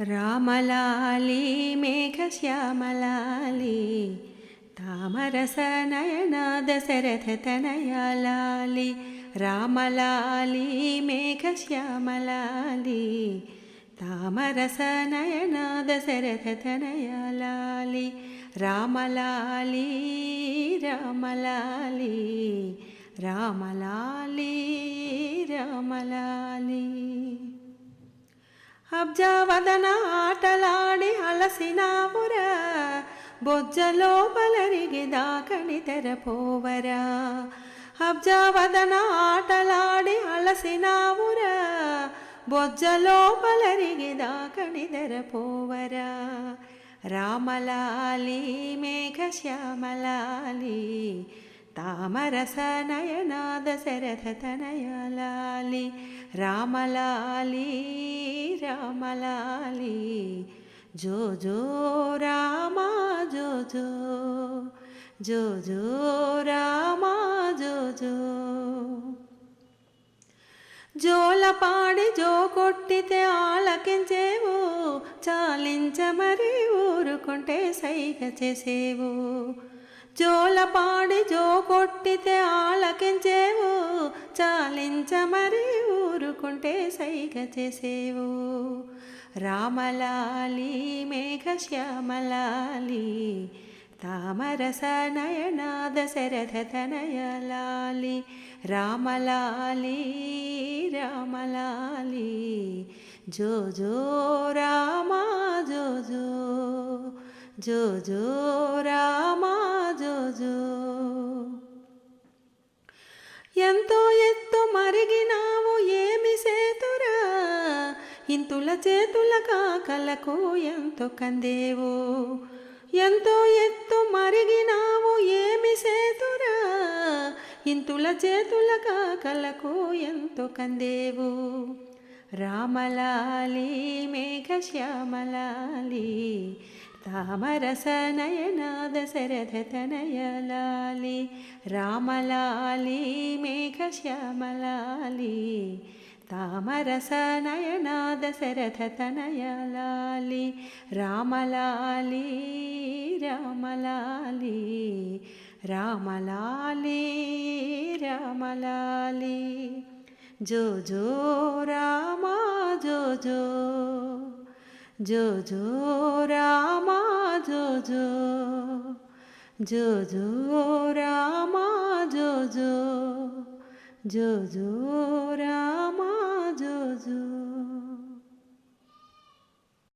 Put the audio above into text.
రామలాలి మేఘశ్యామలాలి తామరసనయన దశరథ తనయాలాలి రామలాలి మేఘశ్యామలాలి తామరసనయన దశరథ తనయాలాలి రామలాలి రామలాలి రామలాలి రామలాలి. అబ్జావదన ఆటలాడి అలసినావురా. బొజ్జలో బలరిగి దాకని తెరపోవరా అబ్జవదన ఆటలాడి అలసినావురా. బొజ్జలో బలరిగి దాకని తెరపోవరా రామలాలి మేఘశ్యామలాలి తామరస నయనాద శరథ తనయలాలి రామలాలి రామలాలి జో జో రామా జో జో జో జో రామా జో జో. జోలపాడి జో కొట్టితే ఆలకించేవు చాలించ మరి ఊరుకుంటే సైగ చేసేవు. జోలపాడి జో కొట్టితే ఆలకించేవు చాలించ కోరుకుంటే సైగ చేసేవు. రామలాలి మేఘశ్యామలాలి తామరస నయనా దశరథ తనయలాలి. రామలాలి రామలాలి జో జో రామా జో జో జో జో రామా ఇంతుల చేతుల కాకలకు ఎంతో కందేవు. ఎంతో ఎత్తు మరిగినావు ఏమి సేతురా ఇంతుల చేతుల కాకలకు ఎంతో కందేవు. రామలాలి మేఘశ్యామలాలి తామరస నయనా దశరథ తనయలాలి. రామలాలి మేఘశ్యామలాలి తామరస నయనా దశరథ తనయలాలి రామలాలి రామలాలి రామలాలి రామలాలి జో జో రామా జో జో జో జో రామా జో జో జో జో రామా జో జో జో జో రామా జో జో